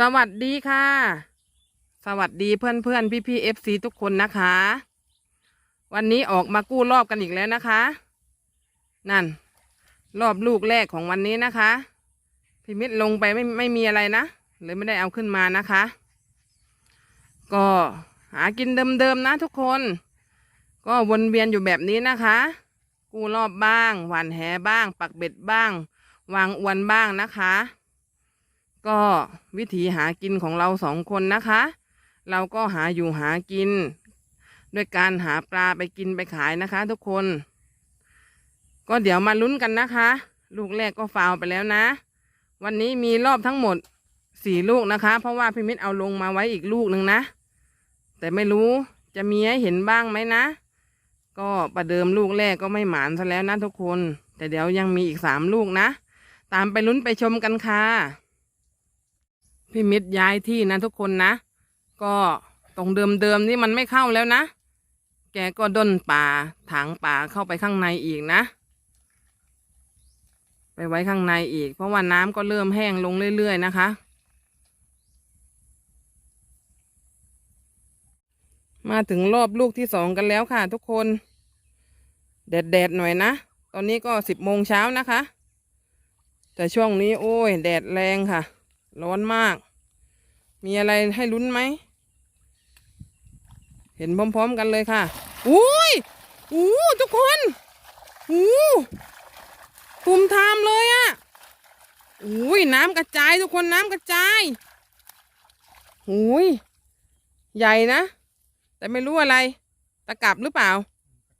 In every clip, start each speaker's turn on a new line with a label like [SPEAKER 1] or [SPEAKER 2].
[SPEAKER 1] สวัสดีค่ะ สวัสดีเพื่อนเพื่อนพี่พี่เอฟซีทุกคนนะคะ วันนี้ออกมากู้รอบกันอีกแล้วนะคะ นั่น รอบลูกแรกของวันนี้นะคะพี่มิตรลงไปไม่ไม่มีอะไรนะเลยไม่ได้เอาขึ้นมานะคะ ก็หากินเดิมๆนะทุกคน ก็วนเวียนอยู่แบบนี้นะคะ กู้รอบบ้าง หวานแหบ้าง ปักเบ็ดบ้าง วางอวนบ้างนะคะ ก็วิถีหากินของเราสองคนนะคะ เราก็หาอยู่หากิน ด้วยการหาปลาไปกินไปขายนะคะ ทุกคน ก็เดี๋ยวมาลุ้นกันนะคะ ลูกแรกก็ฟาวไปแล้วนะ วันนี้มีรอบทั้งหมดสี่ลูกนะคะ เพราะว่าพี่มิตรเอาลงมาไว้อีกลูกหนึ่งนะ แต่ไม่รู้จะมีให้เห็นบ้างไหมนะ ก็ประเดิมลูกแรกก็ไม่หมานซะแล้วนะทุกคน แต่เดี๋ยวยังมีอีกสามลูกนะ ตามไปลุ้นไปชมกันค่ะ พี่มิตรย้ายที่นะทุกคนนะ ก็ตรงเดิมๆนี่มันไม่เข้าแล้วนะ แกก็ด้นป่าถางป่าเข้าไปข้างในอีกนะ ไปไว้ข้างในอีก เพราะว่าน้ำก็เริ่มแห้งลงเรื่อย ๆ นะคะ มาถึงรอบลูกที่สองกันแล้วค่ะ ทุกคน แดดๆหน่อยนะ ตอนนี้ก็สิบโมงเช้านะคะ แต่ช่วงนี้โอ้ย แดดแรงค่ะ ร้อนมาก มีอะไรให้ลุ้นไหม เห็นพร้อม ๆ กันเลยค่ะ อุ้ยอู้ทุกคนอู้ตุ่มทามเลยอะอุ้ยน้ำกระจายทุกคนน้ำกระจายอุ้ยใหญ่นะ แต่ไม่รู้อะไร ตะกรับหรือเปล่า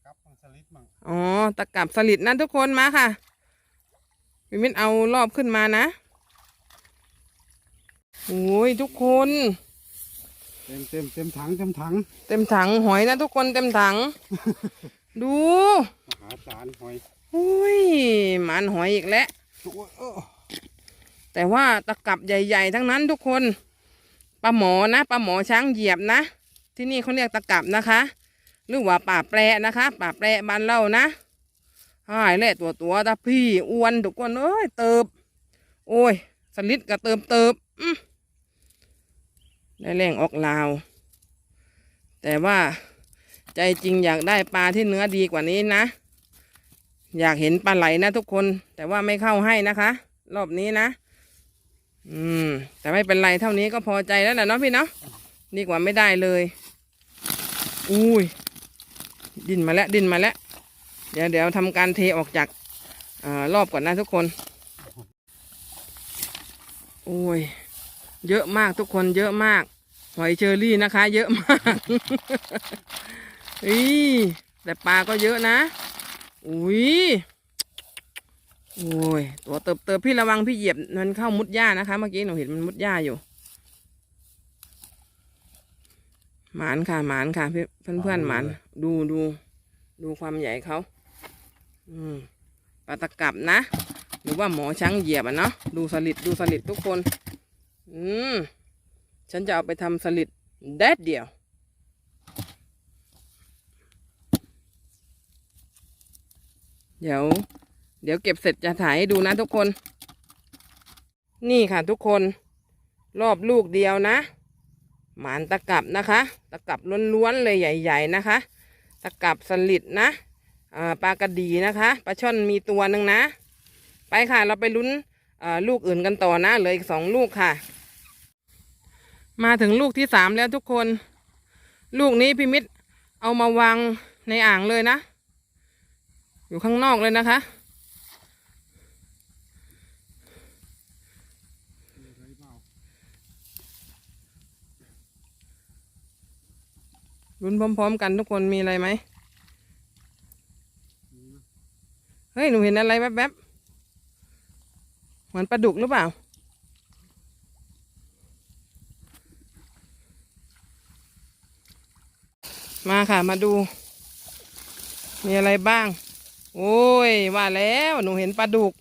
[SPEAKER 2] ครับมังสลิดมั่ง
[SPEAKER 1] อ๋อ ตะกรับสลิดนะทุกคนมาค่ะพี่มิตรเอารอบขึ้นมานะ โอ้ยทุกคน
[SPEAKER 2] เต็มเต็มเต็มถังเต็มถัง
[SPEAKER 1] เต็มถังหอยนะทุกคนเต็มถัง ดู
[SPEAKER 2] มหาศาลหอย
[SPEAKER 1] อุ้ยหมันหอยอีกแล้ว
[SPEAKER 2] ตัวเออ
[SPEAKER 1] แต่ว่าตะกรับใหญ่ ๆ ทั้งนั้นทุกคนปลาหมอนะปลาหมอช้างเหยียบนะ ที่นี่เขาเรียกตะกรับนะคะ หรือว่าป่าแปรนะคะ ป่าแปรบ้านเรานะหายแหละตัวตัวๆตะพี่อ้วนทุกคนเอ้ยเติบ โอ้ยสลิดก็เติบเติบอื้อ ได้แรงออกลาว แต่ว่าใจจริงอยากได้ปลาที่เนื้อดีกว่านี้นะ อยากเห็นปลาไหลนะทุกคน แต่ว่าไม่เข้าให้นะคะ รอบนี้นะ อืม แต่ไม่เป็นไรเท่านี้ก็พอใจแล้วแหละเนาะพี่เนาะดีกว่าไม่ได้เลย อุ้ย ดินมาแล้วดินมาแล้ว เดี๋ยวเดี๋ยวทำการเทออกจากอารอบก่อนนะทุกคนโอ้ย เยอะมากทุกคนเยอะมากหอยเชอรี่นะคะ เยอะมากอีแต่ปลาก็เยอะนะ อุ้ยโอ้ยตัวเติบเติบพี่ระวังพี่เหยียบมันเข้ามุดหญ้านะคะ เมื่อกี้หนูเห็นมันมุดหญ้าอยู่หมานค่ะหมานค่ะพี่เพื่อนเพื่อนๆหมานดูดูดูความใหญ่เขาอืมปลาตะกับนะ หรือว่าหมอช้างเหยียบอะเนาะดูสลิดดูสลิดทุกคน อืม ฉันจะเอาไปทำสลิดแดดเดียว เดี๋ยว เดี๋ยวเก็บเสร็จจะถ่ายให้ดูนะทุกคน นี่ค่ะทุกคน รอบลูกเดียวนะ หมานตะกับนะคะ ตะกับล้วนๆเลยใหญ่ ๆ นะคะ ตะกับสลิดนะปลากระดีนะคะปลาช่อนมีตัวหนึ่งนะ ไปค่ะเราไปลุ้นลูกอื่นกันต่อนะเหลืออีกสองลูกค่ะ มาถึงลูกที่สามแล้วทุกคน ลูกนี้พี่มิตรเอามาวางในอ่างเลยนะ อยู่ข้างนอกเลยนะคะ รุนพร้อมๆกันทุกคนมีอะไรไหม เฮ้ย หนูเห็นอะไรแวบๆ เหมือนปลาดุกหรือเปล่า มาค่ะ มาดู มีอะไรบ้าง โอ้ย ว่าแล้วหนูเห็นปลาดุก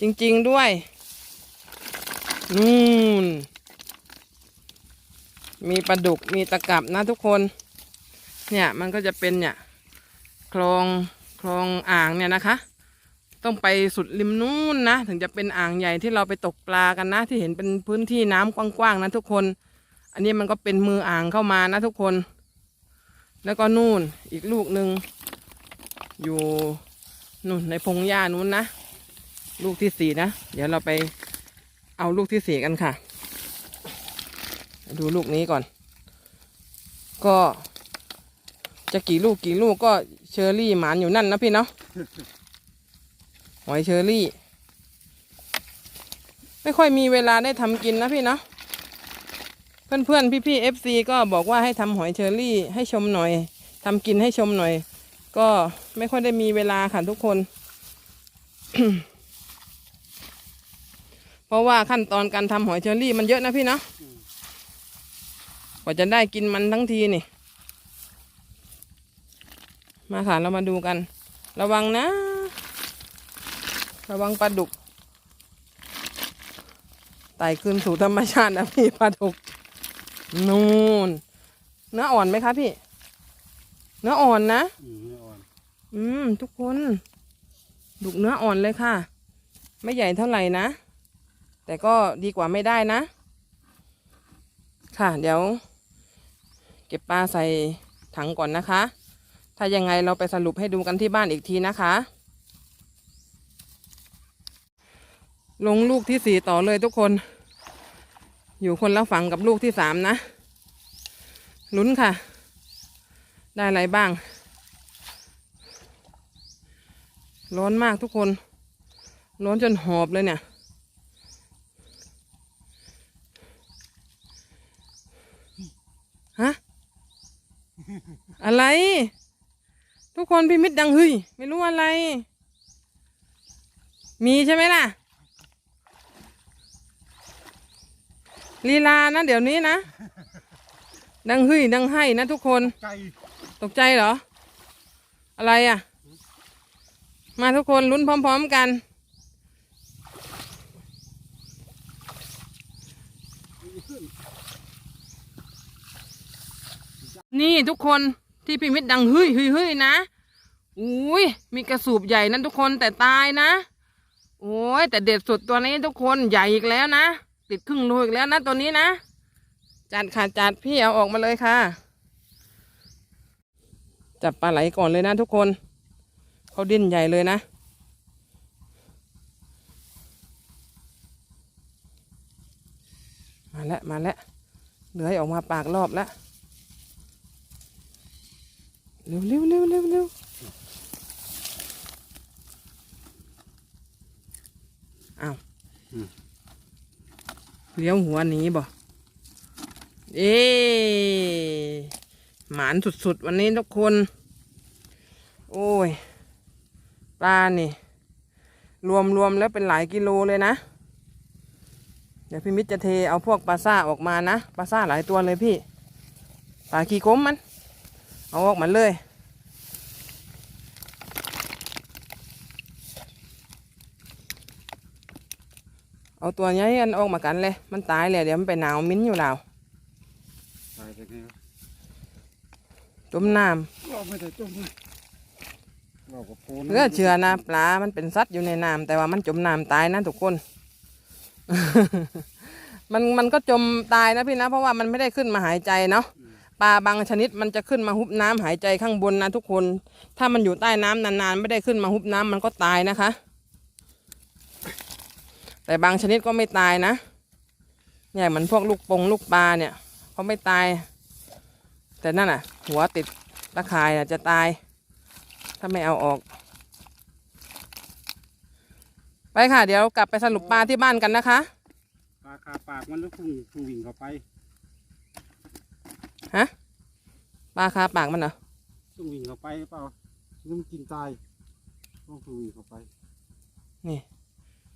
[SPEAKER 1] จริง ๆ ด้วย นู่น มีปลาดุก มีตะกับนะทุกคน เนี่ย มันก็จะเป็นเนี่ย คลอง คลองอ่างเนี่ยนะคะ ต้องไปสุดริมนู้นนะ ถึงจะเป็นอ่างใหญ่ที่เราไปตกปลากันนะ ที่เห็นเป็นพื้นที่น้ำกว้างๆนะทุกคน อันนี้มันก็เป็นมืออ่างเข้ามานะทุกคน แล้วก็นู่นอีกลูกหนึ่งอยู่นู่นในพงหญ้านู้นนะ ลูกที่สี่นะ เดี๋ยวเราไปเอาลูกที่สี่กันค่ะ ดูลูกนี้ก่อน ก็จะกี่ลูกกี่ลูกก็เชอรี่หมานอยู่นั่นนะพี่เนาะหอยเชอรี่ ไม่ค่อยมีเวลาได้ทำกินนะพี่เนาะ เพื่อนเพื่อนพี่พี่เอฟซีก็บอกว่าให้ทำหอยเชอรี่ให้ชมหน่อยทำกินให้ชมหน่อย ก็ไม่ค่อยได้มีเวลาค่ะทุกคน เพราะว่าขั้นตอนการทำหอยเชอรี่มันเยอะนะพี่เนาะกว่าจะได้กินมันทั้งทีนี่ มาค่ะเรามาดูกัน ระวังนะ ระวังปลาดุกไต่คืนสู่ธรรมชาตินะพี่ปลาดุก นูนเนื้ออ่อนไหมคะพี่ เนื้ออ่อนนะ
[SPEAKER 2] อืมไม่อ่อน
[SPEAKER 1] อืม ทุกคนดุกเนื้ออ่อนเลยค่ะ ไม่ใหญ่เท่าไหร่นะ แต่ก็ดีกว่าไม่ได้นะ ค่ะ เดี๋ยว เก็บปลาใส่ถังก่อนนะคะ ถ้ายังไงเราไปสรุปให้ดูกันที่บ้านอีกทีนะคะ ลงลูกที่สี่ต่อเลยทุกคน อยู่คนละฝั่งกับลูกที่สามนะ ลุ้นค่ะ ได้อะไรบ้าง ร้อนมากทุกคน ร้อนจนหอบเลยเนี่ย ฮะ อะไร ทุกคนพี่มิตรดังเฮ้ยไม่รู้อะไร มีใช่ไหมล่ะ ลีลานะเดี๋ยวนี้นะ ดังเฮ้ยดังให้นะทุกคน
[SPEAKER 2] ไก่
[SPEAKER 1] ตกใจเหรอ อะไรอะ มาทุกคนลุ้นพร้อม ๆกัน นี่ทุกคนที่พี่มิตรดังเฮ้ยเฮ้ยเฮ้ยนะ อุ้ยมีกระสูบใหญ่นั้นทุกคนแต่ตายนะ โอ้ยแต่เด็ดสุดตัวนี้ทุกคนใหญ่อีกแล้วนะ ติดครึ่งลอีกแล้วนะตัวนี้นะ จัดค่ะจัดพี่เอาออกมาเลยค่ะ จับปลาไหลก่อนเลยนะทุกคน เขาดิ้นใหญ่เลยนะ มาแล้วมาแล้วเลื้อยออกมาปากรอบแล้วเร็วเร็วเร็วเร็วเร็วอ้าว เลี้ยวหัวหนีบ่ เอ๊ะหมานสุดๆ วันนี้ทุกคน โอ้ย ปลานี่ รวมรวมแล้วเป็นหลายกิโลเลยนะ เดี๋ยวพี่มิตรจะเทเอาพวกปลาซ่าออกมานะ ปลาซ่าหลายตัวเลยพี่ ปลาขี้ก้มมัน เอาออกมาเลย เอาตัวใหญ่อันออกมากันเลย มันตายเลยเดี๋ยวมันไปหนาวมิ้นอยู่แล้ว
[SPEAKER 2] ตายจากนี้
[SPEAKER 1] จมน้
[SPEAKER 2] เราไม่ได้ต้มเลยเราก็โพนำ
[SPEAKER 1] เพื่อเชื่อนะปลา มันเป็นสัตว์อยู่ในน้ำแต่ว่ามันจมน้ำตายนะทุกคน มันมันก็จมตายนะพี่นะ เพราะว่ามันไม่ได้ขึ้นมาหายใจเนาะปลาบางชนิดมันจะขึ้นมาฮุบน้ำหายใจข้างบนนะทุกคน ถ้ามันอยู่ใต้น้ำนานๆ ไม่ได้ขึ้นมาฮุบน้ำมันก็ตายนะคะ แต่บางชนิดก็ไม่ตายนะเนี่ยเหมือนพวกลูกปงลูกปลาเนี่ยเขาไม่ตาย แต่นั่นน่ะ หัวติดตะข่ายน่ะจะตาย ถ้าไม่เอาออก ไปค่ะ เดี๋ยวกลับไปสรุปปลาที่บ้านกันนะคะ
[SPEAKER 2] ปลาคาปากมันแล้วพุ่งพุ่งวิ่งเข้าไป
[SPEAKER 1] ฮะปลาคาปากมันเหรอ
[SPEAKER 2] ต้องวิ่งเข้าไปเปล่าต้องกินตายต้องพุ่งวิ่งเข้าไป
[SPEAKER 1] นี่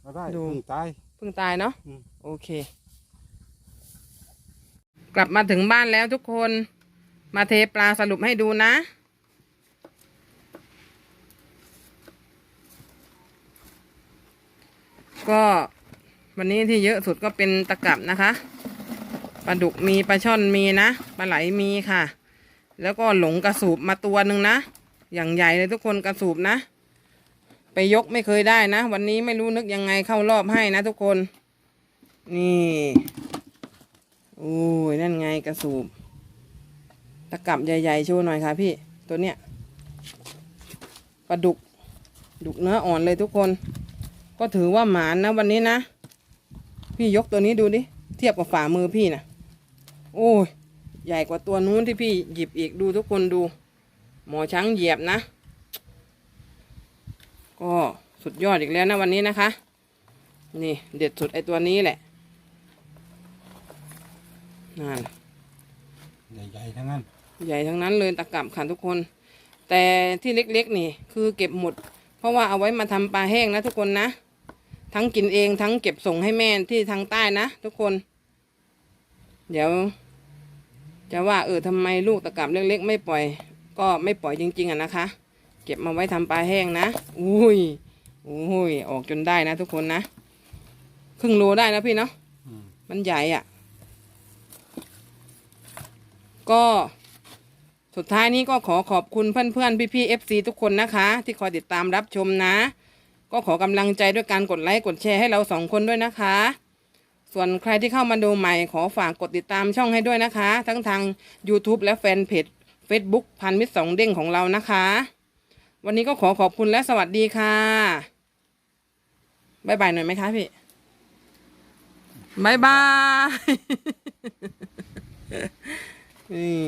[SPEAKER 2] เราได้
[SPEAKER 1] ดู
[SPEAKER 2] พุ่งตาย
[SPEAKER 1] เพิ่งตายเนาะ
[SPEAKER 2] อืม
[SPEAKER 1] โอเค กลับมาถึงบ้านแล้วทุกคน มาเทปลาสรุปให้ดูนะ ก็วันนี้ที่เยอะสุดก็เป็นตะกรับนะคะปลาดุกมีปลาช่อนมีนะปลาไหลมีค่ะ แล้วก็หลงกระสูบมาตัวหนึ่งนะ อย่างใหญ่เลยทุกคนกระสูบนะ ไปยกไม่เคยได้นะ วันนี้ไม่รู้นึกยังไงเข้ารอบให้นะทุกคน นี่โอ้ยนั่นไงกระสูบตะกับใหญ่ๆโชว์หน่อยค่ะพี่ตัวเนี้ยปลาดุกดุกเนื้ออ่อนเลยทุกคน ก็ถือว่าหมานนะวันนี้นะ พี่ยกตัวนี้ดูดิ เทียบกับฝ่ามือพี่นะโอ้ย ใหญ่กว่าตัวนู้นที่พี่หยิบอีกดูทุกคนดู หมอช้างเหยียบนะ ก็สุดยอดอีกแล้วนะวันนี้นะคะ นี่เด็ดสุดไอตัวนี้แหละนั่น
[SPEAKER 2] ใหญ่ๆทั้งนั้น
[SPEAKER 1] ใหญ่ทั้งนั้นเลยตะกับค่ะทุกคน แต่ที่เล็กๆนี่คือเก็บหมด เพราะว่าเอาไว้มาทำปลาแห้งนะทุกคนนะ ทั้งกินเองทั้งเก็บส่งให้แม่ที่ทางใต้นะทุกคน เดี๋ยว จะว่าเออทำไมลูกตะกับเล็ก ๆ ไม่ปล่อย ก็ไม่ปล่อยจริง ๆอะนะคะ เก็บมาไว้ทำปลาแห้งนะ อุ้ยอุ้ย ออกจนได้นะทุกคนนะ ครึ่งโลได้นะพี่เนาะ มันใหญ่อะ่ะ ก็สุดท้ายนี้ก็ขอขอบคุณเพื่อนๆ พี่ๆ FC ทุกคนนะคะ ที่คอยติดตามรับชมนะ ก็ขอกำลังใจด้วยการกดไลค์กดแชร์ให้เราสองคนด้วยนะคะ ส่วนใครที่เข้ามาดูใหม่ขอฝากกดติดตามช่องให้ด้วยนะคะ ทั้งทาง YouTube และแฟนเพจ Facebook พันมิตรสองเด้งของเรานะคะ วันนี้ก็ขอขอบคุณและสวัสดีค่ะบายบายหน่อยไหมคะพี่บายบาย นี่